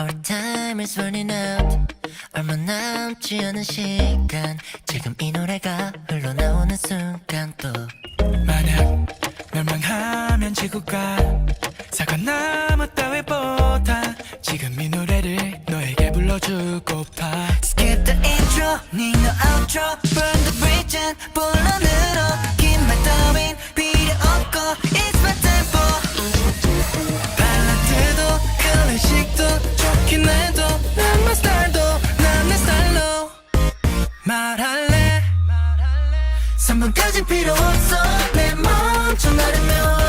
Our time is running out. 얼마 남지 않은 시간. 지금 이 노래가 흘러나오는 순간 또. 만약 멸망하면 지구가 사과 나무 따위보다. 지금 이 노래를 너에게 불러주고파 Skip the intro, need no outro. Burn the bridge and 불러 늘어 긴말 따윈 필요 없고 좋긴 해도 난 my 스타일도 난내 스타일로. 말할래? 3분까지 필요 없어. 내 멈춰 나르면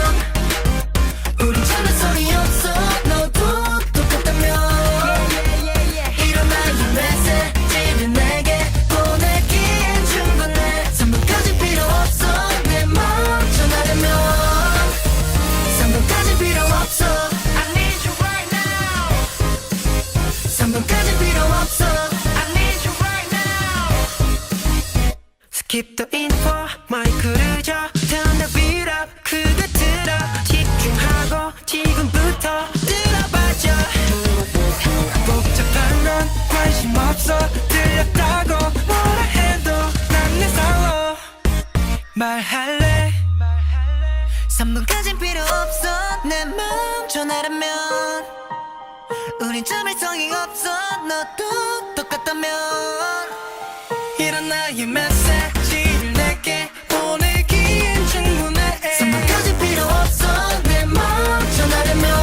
필요 없어. I need you right now. Skip the info 마이크를 줘. Turn the beat up 크게 틀어. 집중하고 지금부터 들어봐줘. 복잡한 건 관심 없어. 들렸다고 뭐라 해도 난내 살로 말할래? 3분까진 필요 없어. 내 마음 전하라면. 우린 참을성이 없어 너도 똑같다면 이런 나의 메시지를 내게 보내기엔 충분해. 3분까진 필요 없어. 내 마음 전하려면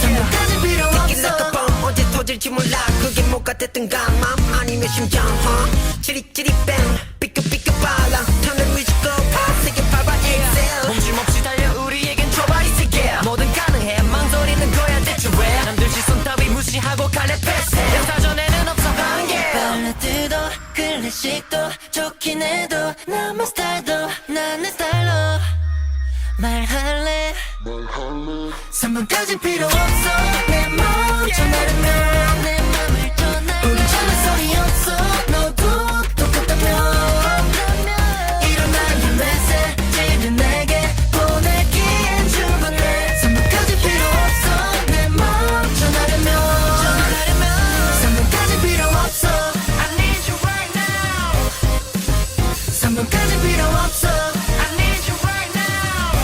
3분까진 필요 긴 없어. 락가밤 언제 터질지 몰라. 그게 뭐가 됐든 가맘 아니면 심장 huh? 찌릿찌릿 뱀 삐끗삐끗 발라 발라드도 클래식도 좋긴 해도 나만 스타일도 난내 스타일로 말할래. 3분까진 필요 없어 3분까지 필요 없어 I need you right now.